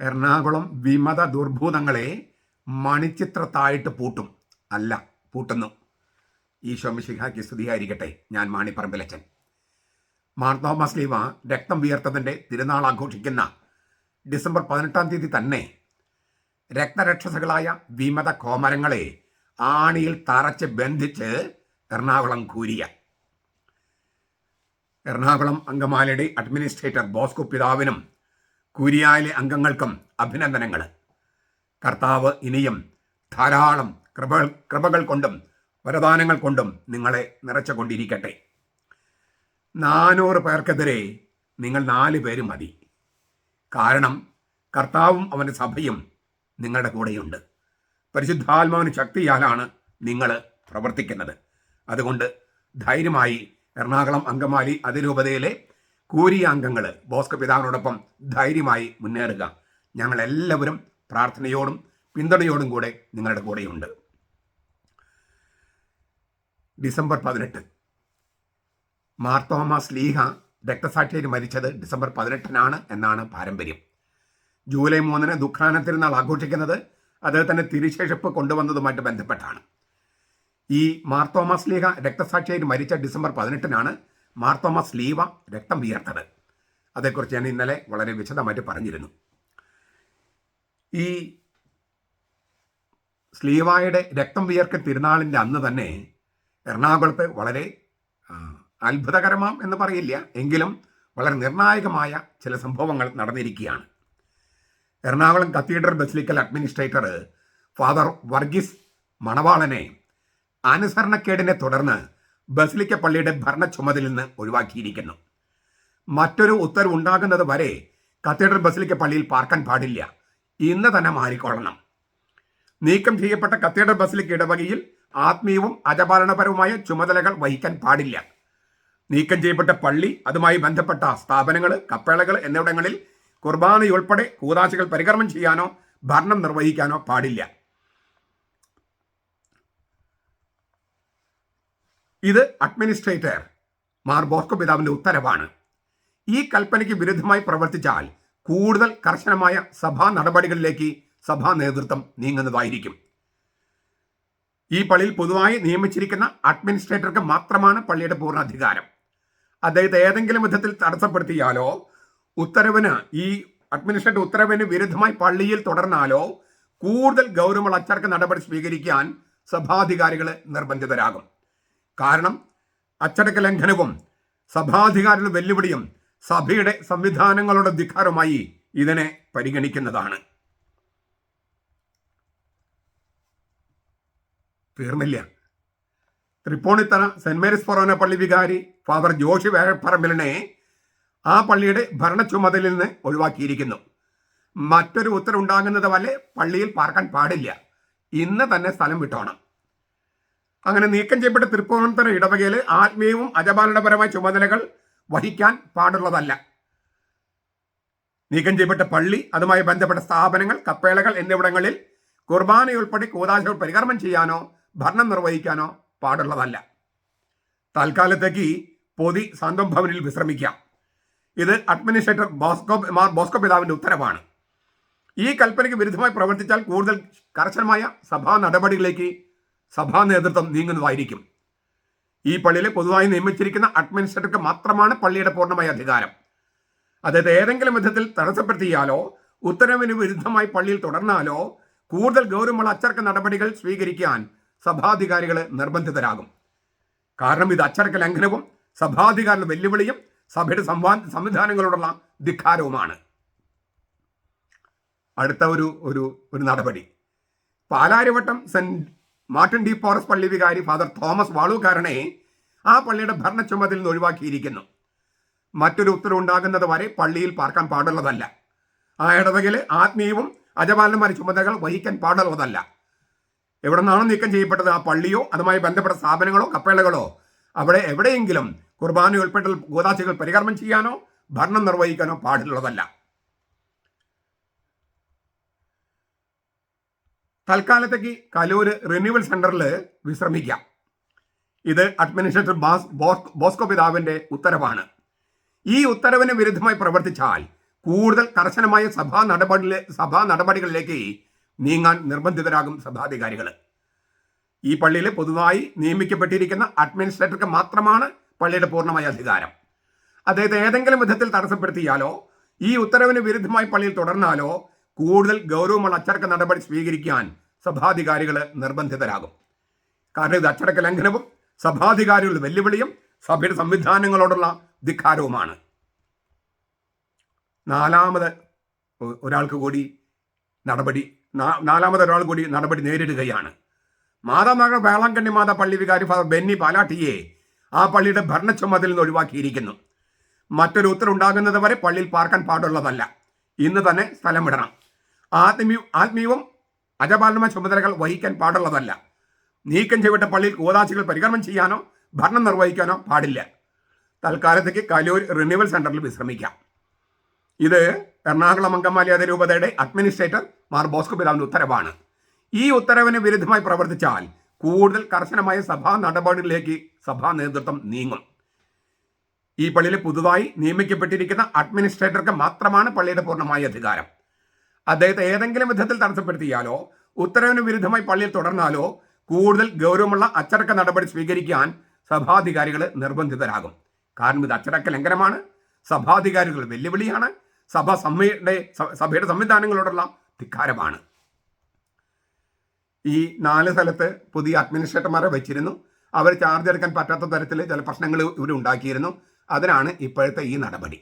എറണാകുളം വിമത ദുർഭൂതങ്ങളെ മണിച്ചിത്രത്തായിട്ട് പൂട്ടും. അല്ല പൂട്ടുന്നു. ഈശോ മിശിഹായ്ക്ക് സ്തുതിയായിരിക്കട്ടെ. ഞാൻ മാണിപ്പറമ്പിലച്ചൻ. മാർത്തോമാസ് ലീവ രക്തം വിയർത്തതിന്റെ തിരുനാൾ ആഘോഷിക്കുന്ന ഡിസംബർ പതിനെട്ടാം തീയതി തന്നെ രക്തരക്ഷസകളായ വിമത കോമരങ്ങളെ ആണിയിൽ തറച്ച് ബന്ധിച്ച് എറണാകുളം കൂരിയ എറണാകുളം അങ്കമാലിയുടെ അഡ്മിനിസ്ട്രേറ്റർ ബോസ്കോ പിതാവിനും കൂരിയായിലെ അംഗങ്ങൾക്കും അഭിനന്ദനങ്ങൾ. കർത്താവ് ഇനിയും ധാരാളം കൃപ കൃപകൾ കൊണ്ടും വരദാനങ്ങൾ കൊണ്ടും നിങ്ങളെ നിറച്ചുകൊണ്ടിരിക്കട്ടെ. നാനൂറ് പേർക്കെതിരെ നിങ്ങൾ നാല് പേര് മതി. കാരണം കർത്താവും അവന്റെ സഭയും നിങ്ങളുടെ കൂടെയുണ്ട്. പരിശുദ്ധാത്മാവിന് ശക്തിയാലാണ് നിങ്ങൾ പ്രവർത്തിക്കുന്നത്. അതുകൊണ്ട് ധൈര്യമായി എറണാകുളം അങ്കമാലി അതിരൂപതയിലെ കൂരിയ അംഗങ്ങൾ ബോസ്ക പിതാവിനോടൊപ്പം ധൈര്യമായി മുന്നേറുക. ഞങ്ങളെല്ലാവരും പ്രാർത്ഥനയോടും പിന്തുണയോടും കൂടെ നിങ്ങളുടെ കൂടെയുണ്ട്. ഡിസംബർ പതിനെട്ട്. മാർത്തോമ സ്ലീഹ രക്തസാക്ഷിയിൽ മരിച്ചത് ഡിസംബർ പതിനെട്ടിനാണ് എന്നാണ് പാരമ്പര്യം. ജൂലൈ മൂന്നിന് ദുഃഖാന തിരുനാൾ ആഘോഷിക്കുന്നത് അദ്ദേഹത്തിന്റെ തിരിശേഷിപ്പ് കൊണ്ടുവന്നതുമായിട്ട് ബന്ധപ്പെട്ടാണ്. ഈ മാർത്തോമ ലീഹ രക്തസാക്ഷിയായി മരിച്ച ഡിസംബർ പതിനെട്ടിനാണ് മാർത്തോമാസ് ലീവ രക്തം വിയർത്തത്. അതേക്കുറിച്ച് ഞാൻ ഇന്നലെ വളരെ വിശദമായിട്ട് പറഞ്ഞിരുന്നു. ഈ സ്ലീവായുടെ രക്തം വിയർക്കൽ തിരുനാളിന്റെ അന്ന് തന്നെ എറണാകുളത്ത് വളരെ അത്ഭുതകരമാം എന്ന് പറയില്ല. എങ്കിലും വളരെ നിർണായകമായ ചില സംഭവങ്ങൾ നടന്നിരിക്കുകയാണ്. Ernakulam cathedral basilica administrator father Varghese മണവാളനെ അനുസരണക്കേടിനെ തുടർന്ന് ബസിലിക്ക പള്ളിയുടെ ഭരണ ചുമതലയിൽ നിന്ന് ഒഴിവാക്കിയിരിക്കുന്നു. മറ്റൊരു ഉത്തരവുണ്ടാകുന്നത് വരെ കത്തീഡ്രൽ ബസിലിക്ക പള്ളിയിൽ പാർക്കാൻ പാടില്ല. ഇന്ന് തന്നെ മാറിക്കൊള്ളണം. നീക്കം ചെയ്യപ്പെട്ട കത്തീഡ്രൽ ബസിലിക്ക ഇടവകയിൽ ആത്മീയവും അജപാലനപരവുമായ ചുമതലകൾ വഹിക്കാൻ പാടില്ല. നീക്കം ചെയ്യപ്പെട്ട പള്ളി അതുമായി ബന്ധപ്പെട്ട സ്ഥാപനങ്ങൾ കപ്പേളകൾ എന്നിവിടങ്ങളിൽ കുർബാനയുൾപ്പെടെ കൂതാശകൾ പരികർമ്മം ചെയ്യാനോ ഭരണം നിർവഹിക്കാനോ പാടില്ല. ഇത് അഡ്മിനിസ്ട്രേറ്റർ മാർ ബോസ്കോ പിതാവിന്റെ ഉത്തരവാണ്. ഈ കൽപ്പനയ്ക്ക് വിരുദ്ധമായി പ്രവർത്തിച്ചാൽ കൂടുതൽ കർശനമായ സഭാ നടപടികളിലേക്ക് സഭാ നേതൃത്വം നീങ്ങുന്നതായിരിക്കും. ഈ പള്ളിയിൽ പൊതുവായി നിയമിച്ചിരിക്കുന്ന അഡ്മിനിസ്ട്രേറ്റർക്ക് മാത്രമാണ് പള്ളിയുടെ പൂർണ അധികാരം അദ്ദേഹത്തെ ഏതെങ്കിലും വിധത്തിൽ തടസ്സപ്പെടുത്തിയാലോ ഉത്തരവിന് ഈ അഡ്മിനിസ്ട്രേറ്റർ ഉത്തരവിന് വിരുദ്ധമായി പള്ളിയിൽ തുടർന്നാലോ കൂടുതൽ ഗൗരവമുള്ള അച്ചടക്ക നടപടി സ്വീകരിക്കാൻ സഭാധികാരികൾ നിർബന്ധിതരാകും. കാരണം അച്ചടക്ക ലംഘനവും സഭാധികാരികളുടെ വെല്ലുവിളിയും സഭയുടെ സംവിധാനങ്ങളുടെ ധിക്കാരമായി ഇതിനെ പരിഗണിക്കുന്നതാണ്. തീർന്നില്ല. തൃപ്പൂണിത്തറ സെന്റ് മേരീസ് ഫൊറോന പള്ളി വികാരി ഫാദർ ജോഷി വേഴപ്പറമ്പിലിനെ ആ പള്ളിയുടെ ഭരണ ചുമതലയിൽ നിന്ന് ഒഴിവാക്കിയിരിക്കുന്നു. മറ്റൊരു ഉത്തരവുണ്ടാകുന്നത് വരെ പള്ളിയിൽ പാർക്കാൻ പാടില്ല. ഇന്ന് തന്നെ സ്ഥലം വിട്ടോണം. അങ്ങനെ നീക്കം ചെയ്യപ്പെട്ട തൃപ്പൂണിത്തറ ഇടവകയിൽ ആത്മീയവും അജപാലനപരമായ ചുമതലകൾ വഹിക്കാൻ പാടുള്ളതല്ല. നീക്കം ചെയ്യപ്പെട്ട പള്ളി അതുമായി ബന്ധപ്പെട്ട സ്ഥാപനങ്ങൾ കപ്പേളകൾ എന്നിവിടങ്ങളിൽ കുർബാനയുൾപ്പെടെ കൂതാശകൾ പരികർമ്മം ചെയ്യാനോ ഭരണം നിർവഹിക്കാനോ പാടുള്ളതല്ല. തൽക്കാലത്തേക്ക് പൊതി സ്വന്തം ഭവനിൽ വിശ്രമിക്കാം. ഇത് അഡ്മിനിസ്ട്രേറ്റർ ബോസ്കോ മാർ ബോസ്കോ പിതാവിന്റെ ഉത്തരവാണ്. ഈ കൽപ്പനയ്ക്ക് വിരുദ്ധമായി പ്രവർത്തിച്ചാൽ കൂടുതൽ കർശനമായ സഭാ നടപടികളിലേക്ക് സഭാ നേതൃത്വം നീങ്ങുന്നതായിരിക്കും. ഈ പള്ളിയിൽ പൊതുവായി നിയമിച്ചിരിക്കുന്ന അഡ്മിനിസ്ട്രേറ്റർക്ക് മാത്രമാണ് പള്ളിയുടെ പൂർണമായ അധികാരം. അതായത് ഏതെങ്കിലും വിധത്തിൽ തടസ്സപ്പെടുത്തിയാലോ ഉത്തരവിന് വിരുദ്ധമായി പള്ളിയിൽ തുടർന്നാലോ കൂടുതൽ ഗൗരവമുള്ള അച്ചടക്ക നടപടികൾ സ്വീകരിക്കാൻ സഭാധികാരികൾ നിർബന്ധിതരാകും. കാരണം ഇത് അച്ചടക്ക ലംഘനവും സഭാധികാരിയുടെ വെല്ലുവിളിയും സഭയുടെ സംവാ സംവിധാനങ്ങളോടുള്ള ധിക്കാരവുമാണ്. അടുത്ത ഒരു ഒരു ഒരു നടപടി. Palarivattom saint Martin de forest പള്ളി വികാരി ഫാദർ തോമസ് വാളൂക്കാരനെ ആ പള്ളിയുടെ ഭരണ ചുമതലയിൽ നിന്ന് ഒഴിവാക്കിയിരിക്കുന്നു. മറ്റൊരു ഉത്തരവുണ്ടാകുന്നത് വരെ പള്ളിയിൽ പാർക്കാൻ പാടുള്ളതല്ല. ആ ഇടവകയിൽ ആത്മീയവും അജപാലന്മാരുടെ ചുമതലകൾ വഹിക്കാൻ പാടുള്ളതല്ല. എവിടെ നിന്നാണോ നീക്കം ചെയ്യപ്പെട്ടത്? ആ പള്ളിയോ അതുമായി ബന്ധപ്പെട്ട സ്ഥാപനങ്ങളോ കപ്പേളകളോ അവിടെ എവിടെയെങ്കിലും കുർബാന ഉൾപ്പെട്ട ഗോദാശികൾ പരികർമ്മം ചെയ്യാനോ ഭരണം നിർവഹിക്കാനോ പാടുള്ളതല്ല. തൽക്കാലത്തേക്ക് കലൂര് റിന്യൂവൽ സെന്ററിൽ വിശ്രമിക്കാം. ഇത് അഡ്മിനിസ്ട്രേറ്റർ ബാസ് ബോസ് ബോസ്കോ പിതാവിന്റെ ഉത്തരവാണ്. ഈ ഉത്തരവിന് വിരുദ്ധമായി പ്രവർത്തിച്ചാൽ കൂടുതൽ കർശനമായ സഭാ നടപടി സഭാ നടപടികളിലേക്ക് നീങ്ങാൻ നിർബന്ധിതരാകും സഭാധികാരികൾ. ഈ പള്ളിയിൽ പൊതുവായി നിയമിക്കപ്പെട്ടിരിക്കുന്ന അഡ്മിനിസ്ട്രേറ്റർക്ക് മാത്രമാണ് പള്ളിയുടെ പൂർണമായ അധികാരം. അദ്ദേഹത്തെ ഏതെങ്കിലും വിധത്തിൽ തടസ്സപ്പെടുത്തിയാലോ ഈ ഉത്തരവിന് വിരുദ്ധമായി പള്ളിയിൽ തുടർന്നാലോ കൂടുതൽ ഗൗരവമുള്ള അച്ചടക്ക നടപടി സ്വീകരിക്കാൻ സഭാധികാരികൾ നിർബന്ധിതരാകും. കാരണം ഇത് അച്ചടക്ക ലംഘനവും സഭാധികാരികളുടെ വെല്ലുവിളിയും സഭയുടെ സംവിധാനങ്ങളോടുള്ള ധിക്കാരവുമാണ്. നാലാമത് ഒരാൾക്ക് കൂടി നടപടി നാലാമത് ഒരാൾ കൂടി നടപടി നേരിടുകയാണ്. മാതാമകൾ വേളാങ്കണ്ണി മാതാ പള്ളി വികാരി ഫാദർ ബെന്നി പാലാട്ടിയെ ആ പള്ളിയുടെ ഭരണ ചുമതലയിൽ നിന്ന് ഒഴിവാക്കിയിരിക്കുന്നു. മറ്റൊരു ഉത്തരവുണ്ടാകുന്നത് വരെ പള്ളിയിൽ പാർക്കാൻ പാടുള്ളതല്ല. ഇന്ന് തന്നെ സ്ഥലം വിടണം. ആത്മീയ ആത്മീയവും അജപാലന ചുമതലകൾ വഹിക്കാൻ പാടുള്ളതല്ല. നീക്കം ചെയ്യപ്പെട്ട പള്ളിയിൽ കൂതാശികൾ പരികർമ്മം ചെയ്യാനോ ഭരണം നിർവഹിക്കാനോ പാടില്ല. തൽക്കാലത്തേക്ക് കലൂർ റിന്യൂവൽ സെന്ററിൽ വിശ്രമിക്കാം. ഇത് എറണാകുളം അങ്കമാലി അതിരൂപതയുടെ അഡ്മിനിസ്ട്രേറ്റർ മാർ ബോസ്കോ പിതാവിന്റെ ഉത്തരവാണ്. ഈ ഉത്തരവിന് വിരുദ്ധമായി പ്രവർത്തിച്ചാൽ കൂടുതൽ കർശനമായ സഭാ നടപടികളിലേക്ക് സഭാ നേതൃത്വം നീങ്ങും. ഈ പള്ളിയിൽ പുതുതായി നിയമിക്കപ്പെട്ടിരിക്കുന്ന അഡ്മിനിസ്ട്രേറ്റർക്ക് മാത്രമാണ് പള്ളിയുടെ പൂർണമായ അധികാരം. അദ്ദേഹത്തെ ഏതെങ്കിലും വിധത്തിൽ തടസ്സപ്പെടുത്തിയാലോ ഉത്തരവിന് വിരുദ്ധമായി പള്ളിയിൽ തുടർന്നാലോ കൂടുതൽ ഗൗരവമുള്ള അച്ചടക്ക നടപടി സ്വീകരിക്കാൻ സഭാധികാരികൾ നിർബന്ധിതരാകും. കാരണം ഇത് അച്ചടക്ക ലംഘനമാണ്. സഭാധികാരികൾ വെല്ലുവിളിയാണ്. സഭ സഭയുടെ സഭയുടെ സംവിധാനങ്ങളോടുള്ള ധിക്കാരമാണ്. ഈ നാല് സ്ഥലത്ത് പുതിയ അഡ്മിനിസ്ട്രേറ്റർമാരെ വെച്ചിരുന്നു. അവർ ചാർജ് എടുക്കാൻ പറ്റാത്ത തരത്തിൽ ചില പ്രശ്നങ്ങൾ ഇവർ ഉണ്ടാക്കിയിരുന്നു. അതിനാണ് ഇപ്പോഴത്തെ ഈ നടപടി.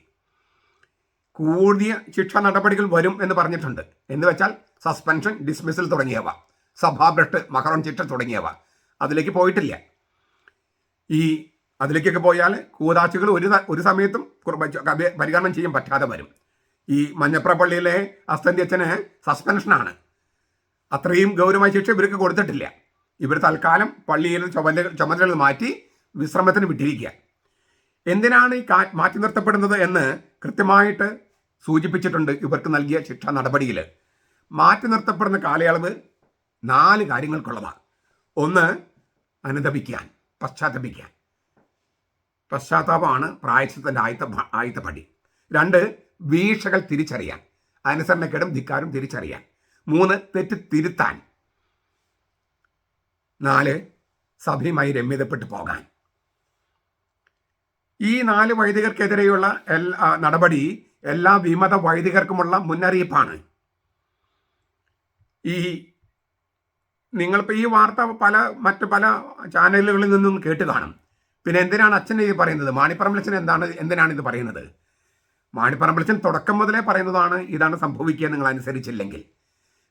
കൂടിയ ശിക്ഷാ നടപടികൾ വരും എന്ന് പറഞ്ഞിട്ടുണ്ട്. എന്ന് വെച്ചാൽ സസ്പെൻഷൻ ഡിസ്മിസൽ തുടങ്ങിയവ. സഭാഭ്രഷ്ട് മഹറോൺ ചിട്ട തുടങ്ങിയവ. അതിലേക്ക് പോയിട്ടില്ല. ഈ അതിലേക്കൊക്കെ പോയാൽ കൂതാച്ചുകൾ ഒരു ഒരു സമയത്തും പരിഗണന ചെയ്യാൻ പറ്റാതെ വരും. ഈ മഞ്ഞപ്ര പള്ളിയിലെ അസ്തന്തി അച്ഛന് സസ്പെൻഷനാണ് അത്രയും ഗൗരവമായ ശിക്ഷ ഇവർക്ക് കൊടുത്തിട്ടില്ല. ഇവർ തൽക്കാലം പള്ളിയിൽ ചുമതല ചുമതലകൾ മാറ്റി വിശ്രമത്തിന് വിട്ടിരിക്കുക. എന്തിനാണ് ഈ മാറ്റി നിർത്തപ്പെടുന്നത് എന്ന് കൃത്യമായിട്ട് സൂചിപ്പിച്ചിട്ടുണ്ട് ഇവർക്ക് നൽകിയ ശിക്ഷാ നടപടിയിൽ. മാറ്റി നിർത്തപ്പെടുന്ന കാലയളവ് നാല് കാര്യങ്ങൾക്കുള്ളതാണ്. ഒന്ന് അനുദപിക്കാൻ പശ്ചാത്തപിക്കാൻ. പശ്ചാത്താപമാണ് പ്രായശത്തിന്റെ ആയത്ത ആയത്ത പടി രണ്ട് വീഴ്ചകൾ തിരിച്ചറിയാൻ അനുസരണക്കേടും ധിക്കാരും തിരിച്ചറിയാൻ. മൂന്ന് തെറ്റ് തിരുത്താൻ. നാല് സഭയുമായി രമ്യതപ്പെട്ടു പോകാൻ. ഈ നാല് വൈദികർക്കെതിരെയുള്ള എല്ലാ നടപടി എല്ലാ വിമത വൈദികർക്കുമുള്ള മുന്നറിയിപ്പാണ്. ഈ നിങ്ങളിപ്പോൾ ഈ വാർത്ത പല മറ്റു പല ചാനലുകളിൽ നിന്നും കേട്ട് കാണും. പിന്നെ എന്തിനാണ് അച്ഛൻ ഇത് പറയുന്നത്? മാണിപ്പറമ്പലച്ചൻ എന്താണ് എന്തിനാണ് ഇത് പറയുന്നത്? മാണിപ്പറമ്പലച്ചൻ തുടക്കം മുതലേ പറയുന്നതാണ് ഇതാണ് സംഭവിക്കുക നിങ്ങൾ അനുസരിച്ചില്ലെങ്കിൽ.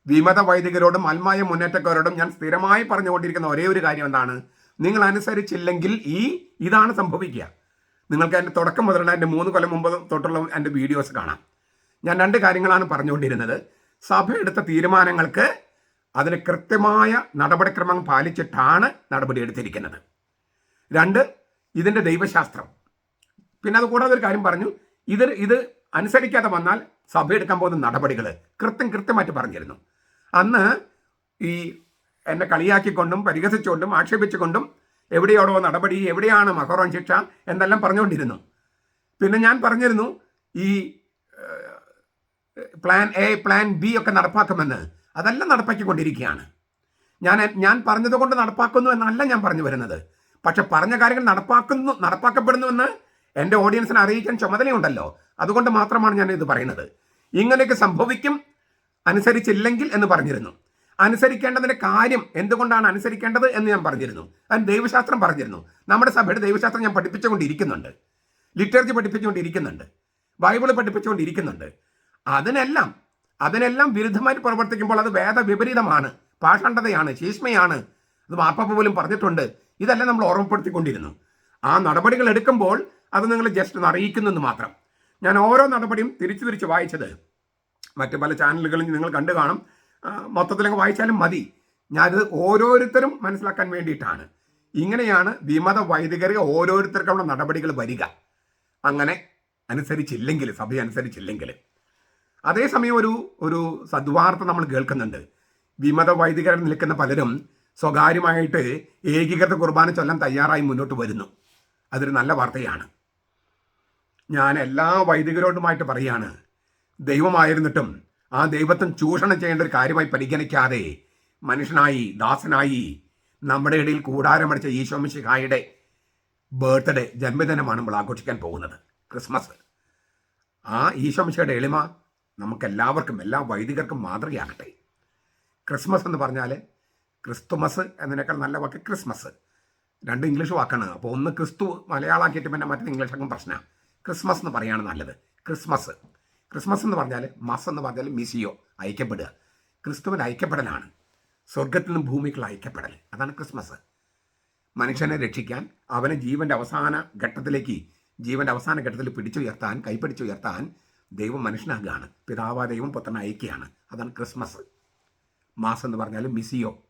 വിമത വൈദികരോടും അൽമായ മുന്നേറ്റക്കാരോടും ഞാൻ സ്ഥിരമായി പറഞ്ഞുകൊണ്ടിരിക്കുന്ന ഒരേ ഒരു കാര്യം എന്താണ്? നിങ്ങൾ അനുസരിച്ചില്ലെങ്കിൽ ഈ ഇതാണ് സംഭവിക്കുക. നിങ്ങൾക്ക് എന്റെ തുടക്കം മുതലുള്ള എന്റെ മൂന്ന് കൊല്ലം മുമ്പ് തൊട്ടുള്ള എന്റെ വീഡിയോസ് കാണാം. ഞാൻ രണ്ട് കാര്യങ്ങളാണ് പറഞ്ഞുകൊണ്ടിരുന്നത്. സഭ എടുത്ത തീരുമാനങ്ങൾക്ക് അതിന് കൃത്യമായ നടപടിക്രമം പാലിച്ചിട്ടാണ് നടപടി എടുത്തിരിക്കുന്നത്. രണ്ട് ഇതിന്റെ ദൈവശാസ്ത്രം. പിന്നെ അത് കൂടാതെ ഒരു കാര്യം പറഞ്ഞു. ഇത് ഇത് അനുസരിക്കാതെ വന്നാൽ സഭ എടുക്കാൻ പോകുന്ന നടപടികൾ കൃത്യം കൃത്യമായിട്ട് പറഞ്ഞിരുന്നു. അന്ന് ഈ എന്നെ കളിയാക്കിക്കൊണ്ടും പരിഹസിച്ചുകൊണ്ടും ആക്ഷേപിച്ചുകൊണ്ടും എവിടെയോടോ നടപടി എവിടെയാണ് മഹോറോൻ ശിക്ഷ എന്നെല്ലാം പറഞ്ഞുകൊണ്ടിരുന്നു. പിന്നെ ഞാൻ പറഞ്ഞിരുന്നു ഈ പ്ലാൻ എ പ്ലാൻ ബി ഒക്കെ നടപ്പാക്കുമെന്ന്. അതെല്ലാം നടപ്പാക്കിക്കൊണ്ടിരിക്കുകയാണ്. ഞാൻ ഞാൻ പറഞ്ഞതുകൊണ്ട് നടപ്പാക്കുന്നു എന്നല്ല ഞാൻ പറഞ്ഞു വരുന്നത്. പക്ഷെ പറഞ്ഞ കാര്യങ്ങൾ നടപ്പാക്കുന്നു നടപ്പാക്കപ്പെടുന്നുവെന്ന് എന്റെ ഓഡിയൻസിനെ അറിയിക്കാൻ ചുമതലയുണ്ടല്ലോ. അതുകൊണ്ട് മാത്രമാണ് ഞാൻ ഇത് പറയുന്നത്. ഇങ്ങനെയൊക്കെ സംഭവിക്കും അനുസരിച്ചില്ലെങ്കിൽ എന്ന് പറഞ്ഞിരുന്നു. അനുസരിക്കേണ്ടതിന്റെ കാര്യം എന്തുകൊണ്ടാണ് അനുസരിക്കേണ്ടത് എന്ന് ഞാൻ പറഞ്ഞിരുന്നു. അതിന് ദൈവശാസ്ത്രം പറഞ്ഞിരുന്നു. നമ്മുടെ സഭയുടെ ദൈവശാസ്ത്രം ഞാൻ പഠിപ്പിച്ചുകൊണ്ടിരിക്കുന്നുണ്ട്. ലിറ്ററേച്ചർ പഠിപ്പിച്ചുകൊണ്ടിരിക്കുന്നുണ്ട്. ബൈബിൾ പഠിപ്പിച്ചുകൊണ്ടിരിക്കുന്നുണ്ട്. അതിനെല്ലാം അതിനെല്ലാം വിരുദ്ധമായിട്ട് പ്രവർത്തിക്കുമ്പോൾ അത് വേദവിപരീതമാണ് പാഷണ്ഡതയാണ് ശീഷ്മയാണ്. അത് മാപ്പ പോലും പറഞ്ഞിട്ടുണ്ട്. ഇതെല്ലാം നമ്മൾ ഓർമ്മപ്പെടുത്തിക്കൊണ്ടിരുന്നു. ആ നടപടികൾ എടുക്കുമ്പോൾ അത് നിങ്ങൾ ജസ്റ്റ് ഒന്ന് അറിയിക്കുന്നെന്ന് മാത്രം. ഞാൻ ഓരോ നടപടിയും തിരിച്ചു തിരിച്ച് വായിച്ചത് മറ്റു പല ചാനലുകളും നിങ്ങൾ കണ്ടു കാണും. മൊത്തത്തിലങ്ങ് വായിച്ചാലും മതി. ഞാനിത് ഓരോരുത്തരും മനസ്സിലാക്കാൻ വേണ്ടിയിട്ടാണ്. ഇങ്ങനെയാണ് വിമത വൈദികരെ ഓരോരുത്തർക്കുള്ള നടപടികൾ വരിക. അങ്ങനെ അനുസരിച്ചില്ലെങ്കിൽ സഭ അനുസരിച്ചില്ലെങ്കിൽ. അതേസമയം ഒരു ഒരു സദ്വാർത്ത നമ്മൾ കേൾക്കുന്നുണ്ട്. വിമത വൈദികരെ നിൽക്കുന്ന പലരും സ്വകാര്യമായിട്ട് ഏകീകൃത കുർബാന ചൊല്ലാൻ തയ്യാറായി മുന്നോട്ട് വരുന്നു. അതൊരു നല്ല വാർത്തയാണ്. ഞാൻ എല്ലാ വൈദികരോടുമായിട്ട് പറയാണ് ദൈവമായിരുന്നിട്ടും ആ ദൈവത്വം ചൂഷണം ചെയ്യേണ്ട ഒരു കാര്യമായി പരിഗണിക്കാതെ മനുഷ്യനായി ദാസനായി നമ്മുടെ ഇടയിൽ കൂടാരമടിച്ച ഈശോമിശിഹായുടെ ബർത്ത്ഡേ ജന്മദിനമാണ് നമ്മൾ ആഘോഷിക്കാൻ പോകുന്നത്. ക്രിസ്മസ്. ആ ഈശോമിശയുടെ എളിമ നമുക്കെല്ലാവർക്കും എല്ലാ വൈദികർക്കും മാതൃകയാകട്ടെ. ക്രിസ്മസ് എന്ന് പറഞ്ഞാൽ ക്രിസ്തുമസ് എന്നതിനേക്കാൾ നല്ല വാക്ക് ക്രിസ്മസ്. രണ്ട് ഇംഗ്ലീഷ് വാക്കാണ്. അപ്പോൾ ഒന്ന് ക്രിസ്തു മലയാളമാക്കിയിട്ട് പിന്നെ മറ്റേ ഇംഗ്ലീഷൊക്കെ പ്രശ്നമാണ് ക്രിസ്മസ് എന്ന് പറയുകയാണ് നല്ലത്. ക്രിസ്മസ്. ക്രിസ്മസ് എന്ന് പറഞ്ഞാൽ മസ് എന്ന് പറഞ്ഞാൽ മിസിയോ ഐക്യപ്പെടുക. ക്രിസ്തുവൻ ഐക്യപ്പെടലാണ്. സ്വർഗത്തിൽ നിന്നും ഭൂമിക്കുള്ള ഐക്യപ്പെടൽ. അതാണ് ക്രിസ്മസ്. മനുഷ്യനെ രക്ഷിക്കാൻ അവനെ ജീവന്റെ അവസാന ഘട്ടത്തിലേക്ക് ജീവന്റെ അവസാന ഘട്ടത്തിൽ പിടിച്ചുയർത്താൻ കൈപ്പിടിച്ചുയർത്താൻ ദൈവം മനുഷ്യനാകുകയാണ്. പിതാവ ദൈവം പുത്രനെ അയക്കുകയാണ്. അതാണ് ക്രിസ്മസ്. മാസ് എന്ന് പറഞ്ഞാൽ മിസിയോ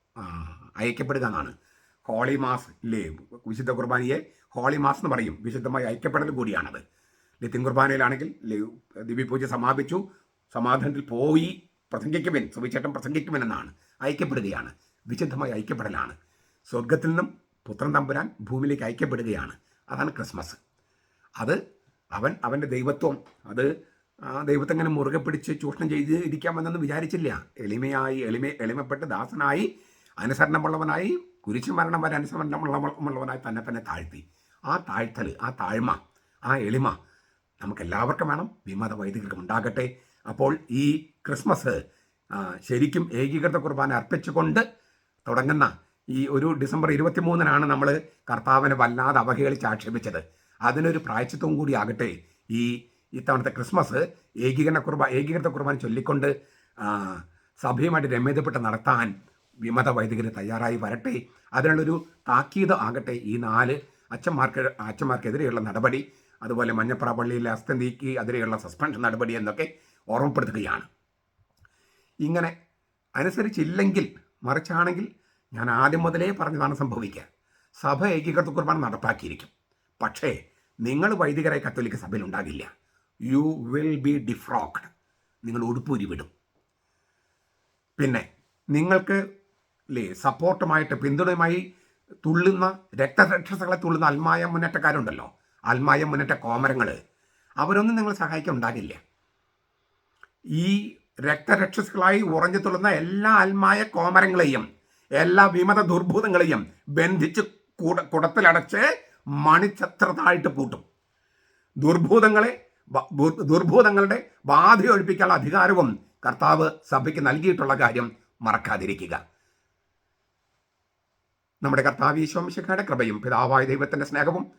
അയക്കപ്പെടുക എന്നാണ്. ഹോളി മാസ് ഇല്ലേ വിശുദ്ധ കുർബാനയെ ഹോളി മാസ് എന്ന് പറയും. വിശുദ്ധമായി ഐക്യപ്പെടൽ കൂടിയാണത്. നിത്യം കുർബാനയിലാണെങ്കിൽ ദിവ്യപൂജ സമാപിച്ചു. സമാധാനത്തിൽ പോയി പ്രസംഗിക്കുമെൻ സുവിശേഷം പ്രസംഗിക്കുമെന്നാണ് ഐക്യപ്പെടുകയാണ്. വിശുദ്ധമായി ഐക്യപ്പെടലാണ്. സ്വർഗത്തിൽ നിന്നും പുത്രൻ തമ്പുരാൻ ഭൂമിയിലേക്ക് ഐക്യപ്പെടുകയാണ്. അതാണ് ക്രിസ്മസ്. അത് അവൻ അവന്റെ ദൈവത്വം അത് ആ ദൈവത്തെ അങ്ങനെ മുറുകെ പിടിച്ച് ചൂഷണം ചെയ്ത് ഇരിക്കാമെന്നൊന്നും വിചാരിച്ചില്ല. എളിമയായി എളിമ എളിമപ്പെട്ട് ദാസനായി അനുസരണമുള്ളവനായി കുരിശു മരണം വരെ അനുസരണമുള്ളവനായി തന്നെ തന്നെ താഴ്ത്തി. ആ താഴ്ത്തൽ ആ താഴ്മ ആ എളിമ നമുക്ക് എല്ലാവർക്കും വേണം വിമത വൈദികർക്കും ഉണ്ടാകട്ടെ അപ്പോൾ ഈ ക്രിസ്മസ് ശരിക്കും ഏകീകൃത കുർബാന അർപ്പിച്ചുകൊണ്ട് തുടങ്ങുന്ന ഈ ഒരു ഡിസംബർ ഇരുപത്തി മൂന്നിനാണ് നമ്മൾ കർത്താവിനെ വല്ലാതെ അവഹേളിച്ച് ആക്ഷേപിച്ചത്. അതിനൊരു പ്രായച്ചിത്വം കൂടി ആകട്ടെ. ഈ ഇത്തവണത്തെ ക്രിസ്മസ് ഏകീകരണ കുർബ ഏകീകൃത കുർബാന ചൊല്ലിക്കൊണ്ട് സഭയുമായിട്ട് രമ്യതപ്പെട്ട് നടത്താൻ വിമത വൈദികർ തയ്യാറായി വരട്ടെ. അതിനുള്ളൊരു താക്കീത് ആകട്ടെ ഈ നാല് അച്ഛന്മാർക്ക് അച്ഛന്മാർക്കെതിരെയുള്ള നടപടി. അതുപോലെ മഞ്ഞപ്ര പള്ളിയിലെ അസ്ഥനീക്കി അതിരെയുള്ള സസ്പെൻഷൻ നടപടി എന്നൊക്കെ ഓർമ്മപ്പെടുത്തുകയാണ്. ഇങ്ങനെ അനുസരിച്ചില്ലെങ്കിൽ മറിച്ചാണെങ്കിൽ ഞാൻ ആദ്യം മുതലേ പറഞ്ഞതാണ് സംഭവിക്കുക. സഭ ഏകീകൃത കുർബാന നടപ്പാക്കിയിരിക്കും. പക്ഷേ നിങ്ങൾ വൈദികരെ കത്തോലിക്ക സഭയിൽ ഉണ്ടാകില്ല. യു വിൽ ബി ഡിഫ്രോക്ഡ് നിങ്ങൾ ഉടുപ്പൂരി വിടും. പിന്നെ നിങ്ങൾക്ക് ലേ സപ്പോർട്ടുമായിട്ട് പിന്തുണയുമായി തുള്ളുന്ന രക്തരക്ഷസകളെ തുള്ളുന്ന അൽമായ മുന്നേറ്റക്കാരുണ്ടല്ലോ. അൽമായ മുന്നേറ്റ കോമരങ്ങൾ അവരൊന്നും നിങ്ങൾ സഹായിക്കാൻ ഉണ്ടാകില്ല. ഈ രക്തരക്ഷസുകളായി ഉറഞ്ഞു തുള്ളുന്ന എല്ലാ ആത്മായ കോമരങ്ങളെയും എല്ലാ വിമത ദുർഭൂതങ്ങളെയും ബന്ധിച്ച് കുട കുടത്തിലടച്ച് മണിച്ചത്രത്തായിട്ട് പൂട്ടും. ദുർഭൂതങ്ങളെ ദുർഭൂതങ്ങളുടെ ബാധ ഒഴിപ്പിക്കാനുള്ള അധികാരവും കർത്താവ് സഭയ്ക്ക് നൽകിയിട്ടുള്ള കാര്യം മറക്കാതിരിക്കുക. നമ്മുടെ കർത്താവ് ഈശോമിശക്കാരുടെ കൃപയും പിതാവായ ദൈവത്തിന്റെ സ്നേഹവും